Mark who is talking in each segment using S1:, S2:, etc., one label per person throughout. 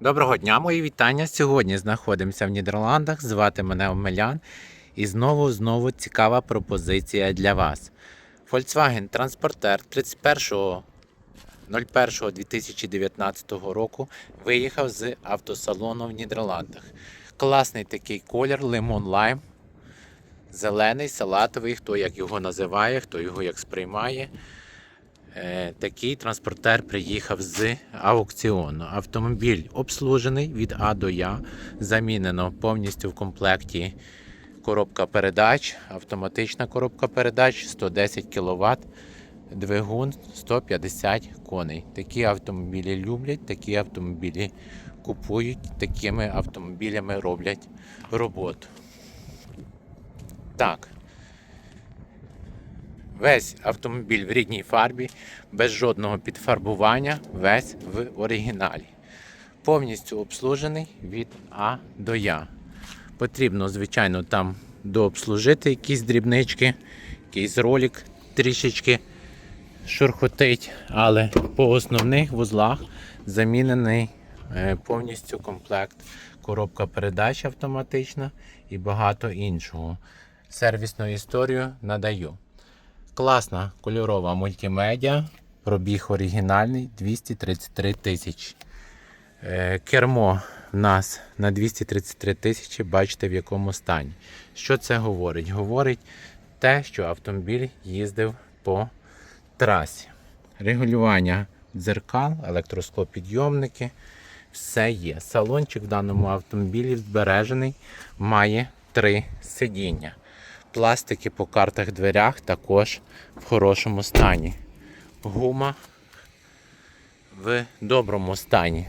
S1: Доброго дня, мої вітання. Сьогодні знаходимося в Нідерландах. Звати мене Омелян. І знову знову цікава пропозиція для вас. Volkswagen Transporter 31.01.2019 року виїхав з автосалону в Нідерландах. Класний такий колір Lemon Lime. Зелений, салатовий, хто як його називає, хто його як сприймає. Е, Такий транспортер приїхав з аукціону. Автомобіль обслужений від А до Я. Замінено повністю в комплекті коробка передач, автоматична коробка передач 110 кВт, двигун 150 коней. Такі автомобілі люблять, такі автомобілі купують, такими автомобілями роблять роботу. Так. Весь автомобіль в рідній фарбі, без жодного підфарбування, весь в оригіналі. Повністю обслужений від А до Я. Потрібно, звичайно, там дообслужити якісь дрібнички, якийсь ролик трішечки шурхотить, але по основних вузлах замінений е, повністю комплект. Коробка передач автоматична і багато іншого. Сервісну історію надаю. Класна кольорова мультимедіа. Пробіг оригінальний 233 тисячі. Е, Кермо в нас на 233 тисячі, бачите в якому стані. Що це говорить? Говорить те, що автомобіль їздив по трасі. Регулювання дзеркал, електросклопідйомники, все є. Салончик в даному автомобілі збережений, має три сидіння. Пластики по картах дверях також в хорошому стані. Гума в доброму стані.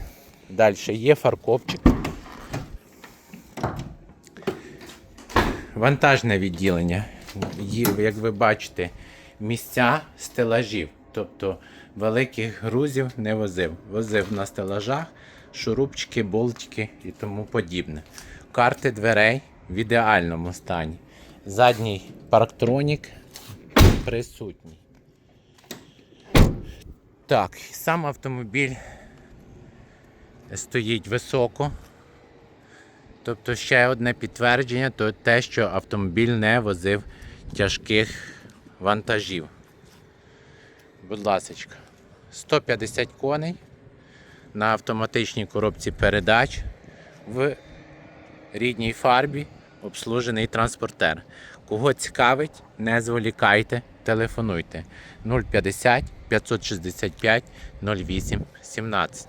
S1: Далі є фаркопчик. Вантажне відділення. Як ви бачите, місця стелажів. Тобто великих грузів не возив. Возив на стелажах шурупчики, болтики і тому подібне. Карти дверей в ідеальному стані. Задній парктронік присутній. Так, сам автомобіль стоїть високо. Тобто ще одне підтвердження, то те, що автомобіль не возив тяжких вантажів. Будь ласка, 150 коней на автоматичній коробці передач в рідній фарбі обслужений транспортер. Кого цікавить, не зволікайте, телефонуйте 050 565 08 17.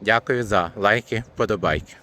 S1: Дякую за лайки, вподобайки.